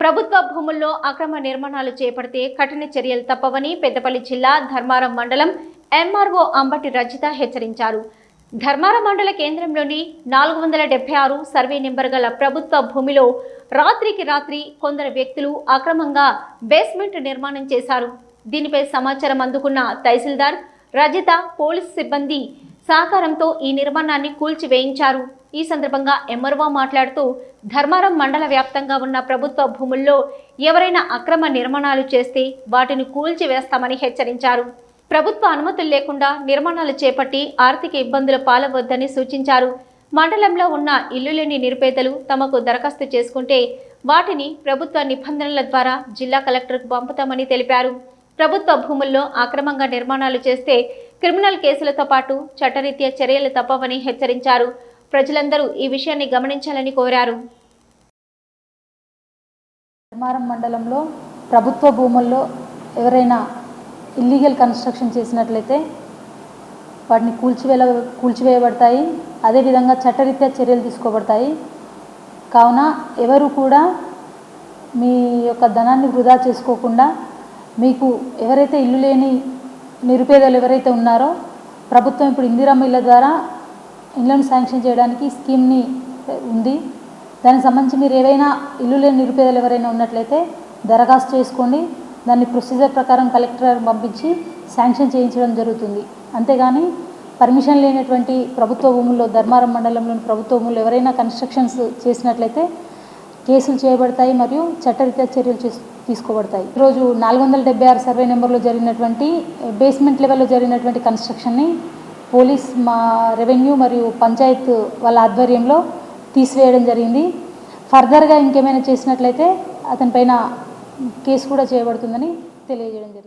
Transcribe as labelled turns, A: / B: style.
A: ప్రభుత్వ భూముల్లో అక్రమ నిర్మాణాలు చేపడితే కఠిన చర్యలు తప్పవని పెద్దపల్లి జిల్లా ధర్మారం మండలం ఎంఆర్ఓ అంబటి రజిత హెచ్చరించారు. ధర్మారం మండల కేంద్రంలోని నాలుగు వందల డెబ్బై ఆరు సర్వే నెంబర్ గల ప్రభుత్వ భూమిలో రాత్రికి రాత్రి కొందరు వ్యక్తులు అక్రమంగా బేస్మెంట్ నిర్మాణం చేశారు. దీనిపై సమాచారం అందుకున్న తహసీల్దార్ రజిత పోలీస్ సిబ్బంది సహకారంతో ఈ నిర్మాణాన్ని కూల్చివేయించారు. ఈ సందర్భంగా ఎమ్మర్వా మాట్లాడుతూ ధర్మారం మండల వ్యాప్తంగా ఉన్న ప్రభుత్వ భూముల్లో ఎవరైనా అక్రమ నిర్మాణాలు చేస్తే వాటిని కూల్చివేస్తామని హెచ్చరించారు. ప్రభుత్వ అనుమతులు లేకుండా నిర్మాణాలు చేపట్టి ఆర్థిక ఇబ్బందులు పాలవద్దని సూచించారు. మండలంలో ఉన్న ఇల్లు లేని నిరుపేదలు తమకు దరఖాస్తు చేసుకుంటే వాటిని ప్రభుత్వ నిబంధనల ద్వారా జిల్లా కలెక్టర్కు పంపుతామని తెలిపారు. ప్రభుత్వ భూముల్లో అక్రమంగా నిర్మాణాలు చేస్తే క్రిమినల్ కేసులతో పాటు చట్టరీత్యా చర్యలు తప్పవని హెచ్చరించారు. ప్రజలందరూ ఈ విషయాన్ని గమనించాలని కోరారు.
B: ధర్మారం మండలంలో ప్రభుత్వ భూముల్లో ఎవరైనా ఇల్లీగల్ కన్స్ట్రక్షన్ చేసినట్లయితే వాటిని కూల్చివేల కూల్చివేయబడతాయి. అదేవిధంగా చట్టరీత్యా చర్యలు తీసుకోబడతాయి. కావున ఎవరు కూడా మీ యొక్క ధనాన్ని వృధా చేసుకోకుండా మీకు ఎవరైతే ఇల్లు లేని నిరుపేదలు ఎవరైతే ఉన్నారో ప్రభుత్వం ఇప్పుడు ఇందిరమ్మ ఇళ్ళ ద్వారా ఇళ్ళను శాంక్షన్ చేయడానికి స్కీమ్ని ఉంది. దానికి సంబంధించి మీరు ఏవైనా ఇల్లు లేని నిరుపేదలు ఎవరైనా ఉన్నట్లయితే దరఖాస్తు చేసుకోండి. దాన్ని ప్రొసీజర్ ప్రకారం కలెక్టర్ పంపించి శాంక్షన్ చేయించడం జరుగుతుంది. అంతేగాని పర్మిషన్ లేనటువంటి ప్రభుత్వ భూముల్లో ధర్మారం మండలంలోని ప్రభుత్వ భూములు ఎవరైనా కన్స్ట్రక్షన్స్ చేసినట్లయితే కేసులు చేయబడతాయి మరియు చట్టరీత్యా చర్యలు తీసుకోబడతాయి. ఈరోజు నాలుగు వందల డెబ్బై ఆరు సర్వే నెంబర్లో జరిగినటువంటి బేస్మెంట్ లెవెల్లో జరిగినటువంటి కన్స్ట్రక్షన్ని పోలీస్ మా రెవెన్యూ మరియు పంచాయత్ వాళ్ళ ఆధ్వర్యంలో తీసివేయడం జరిగింది. ఫర్దర్గా ఇంకేమైనా చేసినట్లయితే అతనిపైన కేసు కూడా చేయబడుతుందని తెలియజేయడం జరిగింది.